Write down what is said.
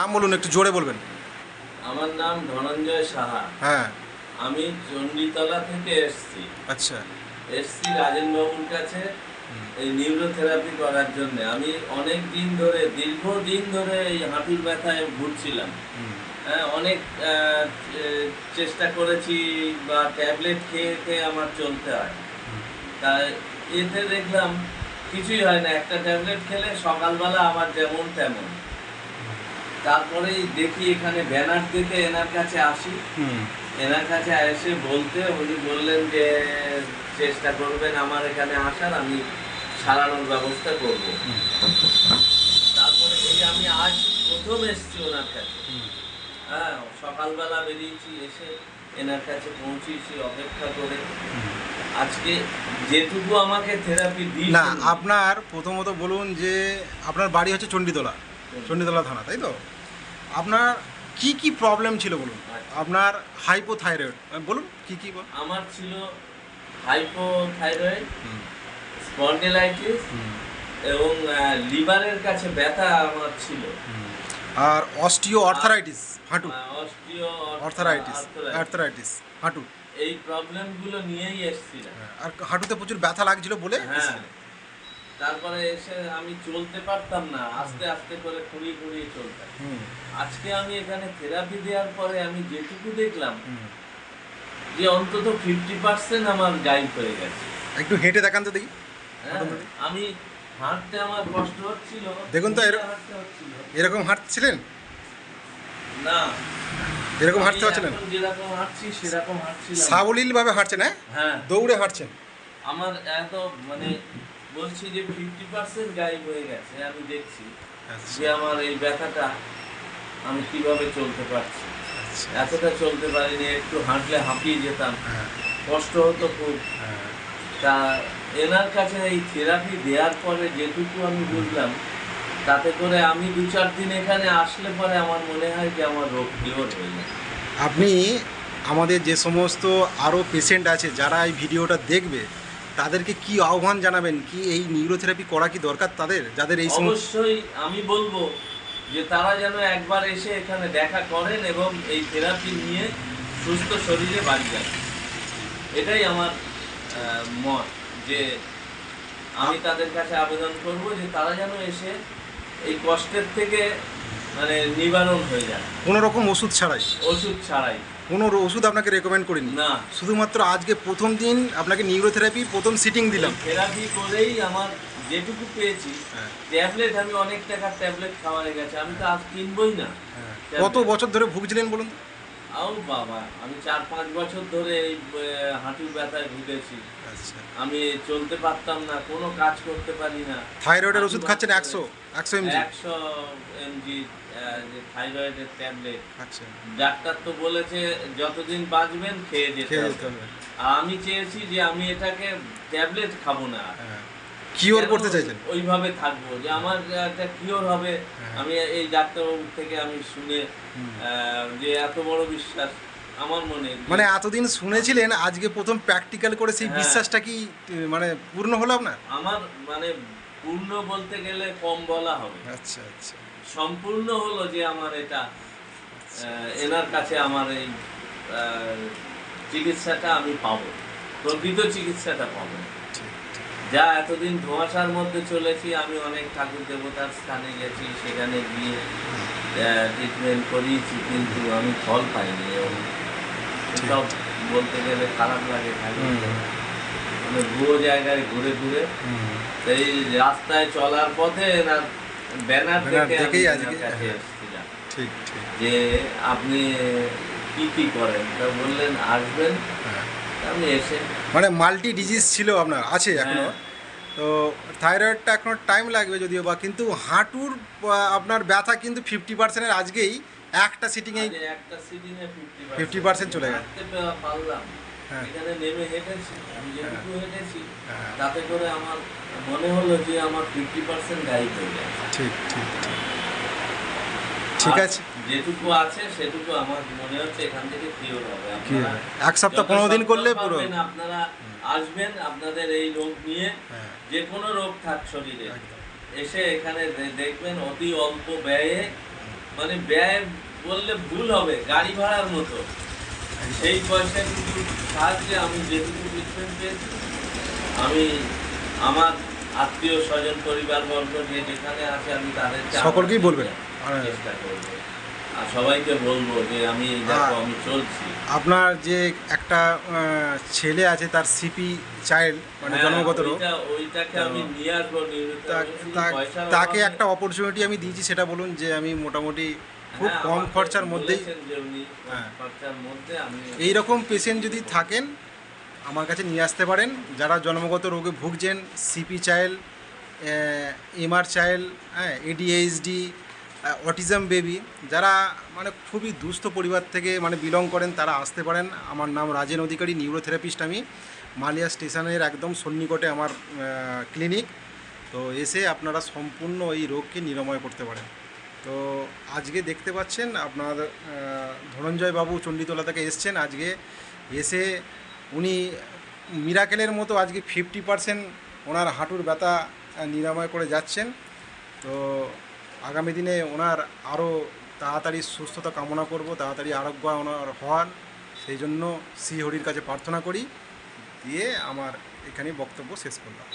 নাম বলুন একটু জোরে বলবেন। আমার নাম ধনঞ্জয় সাহা। হ্যাঁ। আমি চণ্ডীতলা থেকে এসেছি। আচ্ছা। এসছি রাজেনবাবুর কাছে এই নিউরোথেরাপি করার জন্য। আমি অনেক দিন ধরে দীর্ঘদিন ধরে এই হাঁটুর ব্যথায় ভুগছিলাম। হ্যাঁ অনেক চেষ্টা করেছি বা ট্যাবলেট খেয়ে খেয়ে আমার চলতে হয়। তা এতে দেখলাম কিছুই হয় না। একটা ট্যাবলেট খেলে সকালবেলা আমার যেমন তেমন। তারপরেই দেখি এখানে ব্যানার দেখে এনার কাছে আসি। হুম। এনার কাছে এসে বলতে উনি বললেন যে চেষ্টা করবেন আমার এখানে আসার আমি সারানোর ব্যবস্থা করব। তারপরে এই আমি আজ প্রথম এসেছি ওনার কাছে। হ্যাঁ সকালবেলা বেরিয়েছি এসে এনার কাছে পৌঁছেছি অপেক্ষা করে। আজকে যেটুকু আমাকে থেরাপি দিই না আপনার প্রথমত বলুন যে আপনার বাড়ি হচ্ছে চণ্ডীতলা। চণ্ডীতলা থানা তাই তো? আপনার কি কি প্রবলেম ছিল বলুন। আপনার হাইপোথাইরয়েড বলুন কি কি আমার ছিল হাইপোথাইরয়েড স্পন্ডিলাইটিস এবং লিভারের কাছে ব্যথা আমার ছিল। আর অস্টিও অর্থারাইটিস হাঁটু অস্টিও অর্থারাইটিস অর্থারাইটিস হাঁটু। এই প্রবলেমগুলো নিয়েই এসেছিলাম। হ্যাঁ, আর হাঁটুতে প্রচুর ব্যথা লাগছিল বলে হ্যাঁ। তারপরে এসে আমি চলতে পারতাম না আস্তে আস্তে করে খুঁড়িয়ে খুঁড়িয়ে চলতাম। আজকে আমি এখানে থেরাপি দেওয়ার পরে আমি যেটুকু দেখলাম। যে অন্তত ফিফটি পার্সেন্ট আমার গাইড হয়ে গেছে। একটু হেঁটে দেখান তো দেখি। হ্যাঁ, আমি হাঁটতে আমার কষ্ট হচ্ছিল। দেখুন তো এরকম হাঁটছিলেন? না। এরকম হাঁটতে পারছিলেন যেরকম হাঁটছি সেরকম হাঁটছিলাম। সাবলীল ভাবে হাঁটছেন হ্যাঁ? হ্যাঁ। দৌড়ে হাঁটছেন? আমার এত মানে বলছি যে ফিফটি পার্সেন্ট গায়েব হয়ে গেছে আমি দেখছি আচ্ছা। যে আমার এই ব্যথাটা আমি কীভাবে চলতে পারছি। আচ্ছা। এতটা চলতে পারিনি একটু হাঁটলে হাঁপিয়ে যেতাম। হ্যাঁ। কষ্ট হতো খুব। হ্যাঁ। তা এনার কাছে এই থেরাপি দেওয়ার পরে যেটুকু আমি বুঝলাম তাতে করে আমি দু চার দিন এখানে আসলে পরে আমার মনে হয় যে আমার রোগ কিওর হয়ে যায় আপনি আমাদের যে সমস্ত আরও পেশেন্ট আছে যারা এই ভিডিওটা দেখবে তাদেরকে কি আহ্বান জানাবেন? কি এই নিউরোথেরাপি করা কি দরকার তাদের? যাদের এই অবশ্যই আমি বলব যে তারা যেন একবার এসে এখানে দেখা করেন এবং এই থেরাপি নিয়ে সুস্থ শরীরে বাড়ি যান। এটাই আমার মত যে আমি তাদের কাছে আবেদন করব যে তারা যেন এসে এই কষ্টের থেকে মানে নিবারণ হয়ে যায় কোনো রকম ওষুধ ছাড়াই। ওষুধ ছাড়াই। কোনো ওষুধ আপনাকে রেকমেন্ড করিনি। না। শুধুমাত্র আজকে প্রথম দিন আপনাকে নিউরোথেরাপি প্রথম সিটিং দিলাম। থেরাপি করেই আমার যেটুকু পেয়েছি ট্যাবলেট আমি অনেক টাকার ট্যাবলেট খাওয়া হয়ে গেছে আমি তো আজ কিনবই না। হ্যাঁ। কত বছর ধরে ভুগছিলেন বলুন তো? আও বাবা আমি চার পাঁচ বছর ধরে এই হাঁটুর ব্যথায় ভুগেছি। আচ্ছা। আমি চলতে পারতাম না কোনো কাজ করতে পারি না। থাইরয়েডের ওষুধ খাচ্ছেন একশো একশো এমজি একশো এমজি থাইরয়েডের ট্যাবলেট আচ্ছা। ডাক্তার তো বলেছে যতদিন বাঁচবেন খেয়ে যেতে হবে। আমি চেয়েছি যে আমি এটাকে ট্যাবলেট খাব না। হ্যাঁ। কিওর করতে চাইছেন? ওইভাবে থাকব? যে আমার একটা কিওর হবে। হ্যাঁ। আমি এই ডাক্তারবাবুর থেকে আমি শুনে যে এত বড় বিশ্বাস আমার মনে। মানে এতদিন শুনেছিলেন আজকে প্রথম প্র্যাকটিক্যাল করে সেই হ্যাঁ। বিশ্বাসটা কি মানে পূর্ণ হলো না আমার মানে পূর্ণ বলতে গেলে কম বলা হবে। আচ্ছা আচ্ছা। সম্পূর্ণ হলো যে আমার এটা এনার কাছে আমার এই চিকিৎসাটা আমি পাবো। প্রকৃত চিকিৎসাটা পাবো। যা এতদিন ধোঁয়াশার মধ্যে চলেছি আমি অনেক ঠাকুর দেবতার স্থানে গেছি সেখানে গিয়ে ট্রিটমেন্ট করিয়েছি কিন্তু আমি ফল পাইনি এবং সব বলতে গেলে খারাপ লাগে মানে ভুয়ো জায়গায় ঘুরে ঘুরে। এই রাস্তায় চলার পথে না ব্যানার দেখে আমি কাছে। এসেছিলাম যে আপনি কি কি করেন তা বললেন আসবেন হ্যাঁ। আমি এসে মানে মাল্টি ডিজিজ ছিল আপনার আছে এখনও হ্যাঁ। তো থাইরয়েডটা এখনও টাইম লাগবে যদিও বা কিন্তু হাঁটুর আপনার ব্যথা কিন্তু ফিফটি পার্সেন্টের আজকেই একটা সিটিংয়েই আজ একটা সিটিং এ 50% 50% চলে। পারলাম। হ্যাঁ। এখানে নেমে হেঁটেছি। আমি যেটুকু হেঁটেছি হ্যাঁ। তাতে করে আমার মনে হলো যে আমার ফিফটি পার্সেন্ট গাইড হয়ে গেছে। ঠিক ঠিক ঠিক। আছে। যেটুকু আছে সেটুকু আমার মনে হচ্ছে এখান থেকে কিওর হবে। কি আপনারা হবে? এক সপ্তাহ পনেরো দিন করলে পুরো। আপনারা আসবেন আপনাদের এই রোগ নিয়ে হ্যাঁ। যে কোনো রোগ থাক শরীরে। এসে এখানে দেখবেন অতি অল্প ব্যয়ে মানে ব্যয় বললে ভুল হবে গাড়ি ভাড়ার মতো। সেই পয়সা কিন্তু সাহায্যে আমি যেটুকু ট্রিটমেন্ট পেয়েছি আমি আমার আত্মীয় স্বজন পরিবার বর্গ যে যেখানে আছে আমি তাদের সকলকেই বলবেন। চেষ্টা করব। আর সবাইকে বলব যে আমি দেখো আমি চলছি। আপনার যে একটা ছেলে আছে তার সিপি চাইল্ড মানে হ্যাঁ, জন্মগত রোগ। তাকে একটা অপরচুনিটি আমি দিয়েছি সেটা বলুন যে আমি মোটামুটি খুব হ্যাঁ, কম খরচার মধ্যেই হ্যাঁ। এই রকম পেশেন্ট যদি থাকেন আমার কাছে নিয়ে আসতে পারেন। যারা জন্মগত রোগে ভুগছেন সিপি চাইল্ড এমআর চাইল্ড হ্যাঁ এডিএইচডি অটিজম বেবি যারা মানে খুবই দুস্থ পরিবার থেকে মানে বিলং করেন, তারা আসতে পারেন। আমার নাম রাজেন অধিকারী নিউরোথেরাপিস্ট আমি। মালিয়া স্টেশনের একদম সন্নিকটে আমার ক্লিনিক তো এসে আপনারা সম্পূর্ণ এই রোগকে নিরাময় করতে পারেন। তো আজকে দেখতে পাচ্ছেন, আপনার ধনঞ্জয় বাবু চণ্ডীতলা থেকে এসছেন। আজকে এসে উনি মিরাকেলের মতো আজকে ফিফটি পার্সেন্ট ওনার হাঁটুর ব্যথা নিরাময় করে যাচ্ছেন। তো আগামী দিনে ওনার আরও তাড়াতাড়ি সুস্থতা কামনা করব, তাড়াতাড়ি আরোগ্য ওনার হওয়ার। সেই জন্য শ্রীহরির কাছে প্রার্থনা করি, দিয়ে আমার এখানে বক্তব্য শেষ করলাম।